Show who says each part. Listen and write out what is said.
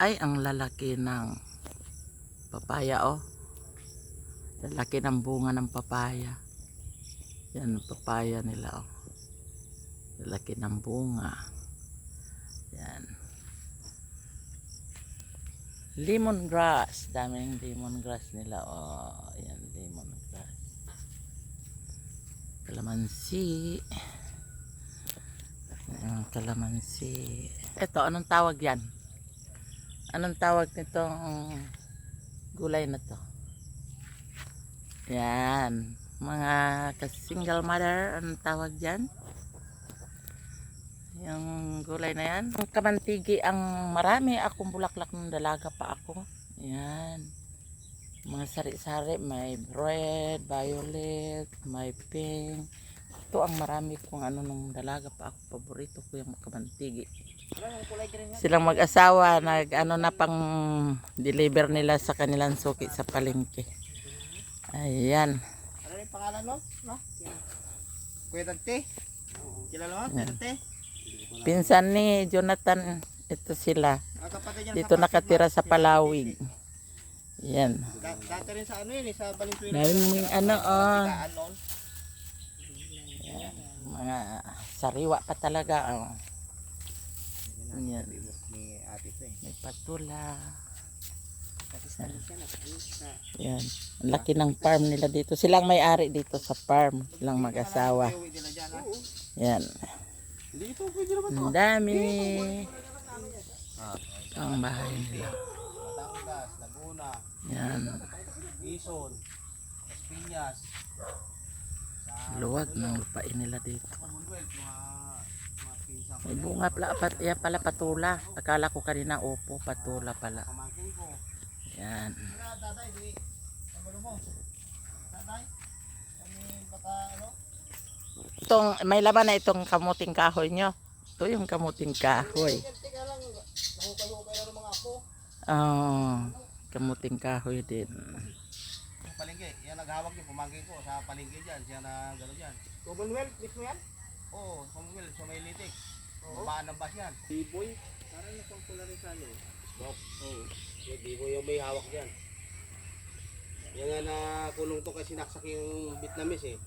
Speaker 1: Ay, ang lalaki ng papaya, oh. Lalaki ng bunga ng papaya. Yan, papaya nila, oh. Lalaki ng bunga. Yan. Lemongrass. Daming lemongrass nila, oh. Yan, lemongrass. Kalamansi. Ayan, kalamansi. Ito, anong tawag yan? Anong tawag nitong gulay na to? Yan. Mga ka-single mother, anong tawag dyan? Yung gulay na yan. Ang kamantigi ang marami akong bulaklak ng dalaga pa ako. Yan. Mga sari-sari, may red, violet, may pink. Ito ang marami kong ano nung dalaga pa ako. Paborito ko yung kamantigi. Silang mag-asawa, nag ano na pang deliver nila sa kanilang suki sa palengke. Ayan.
Speaker 2: Ano yung pangalan no? No? Kuya Dante? Kilala mo? Kuya Dante?
Speaker 1: Pinsan ni Jonathan, ito sila.
Speaker 2: Ah,
Speaker 1: Dito nakatira sa Palawig. Yan.
Speaker 2: Da- Dati rin sa ano yun eh, sa Valenzuela.
Speaker 1: Daming ano, oh. Mga sariwa pa talaga. Oh. Yan.
Speaker 2: Ni ate to eh.
Speaker 1: May patula.
Speaker 2: Kasi sa ano.
Speaker 1: Yan. Ang laki ng farm nila dito. Silang may-ari dito sa farm. Silang mag-asawa.
Speaker 2: Ha?
Speaker 1: Yan. Ang dami. Ito ang bahay nila. Yan.
Speaker 2: Las Piñas,
Speaker 1: Luwag ng lupain nila dito.
Speaker 2: Commonwealth, mga mga pinsang
Speaker 1: May bunga pala, pat, yan pala patula. Akala ko kanina opo, patula pala. Yan. Itong, may laman na itong kamuting kahoy nyo. Ito yung kamuting kahoy. Oh, kamuting kahoy din.
Speaker 2: Yung palengke, yan naghawak yung pamangkin ko sa palengke dyan, siya na gano'n dyan. Commonwealth, mismo yan? Oo, Commonwealth, sa may litik. Ng bus yan. Biboy? Parang napangpula rin sa ano eh. Bok? Oo. Yung biboy yung may hawak dyan. Yan nga na kulong to kasi sinaksak yung Vietnamese eh.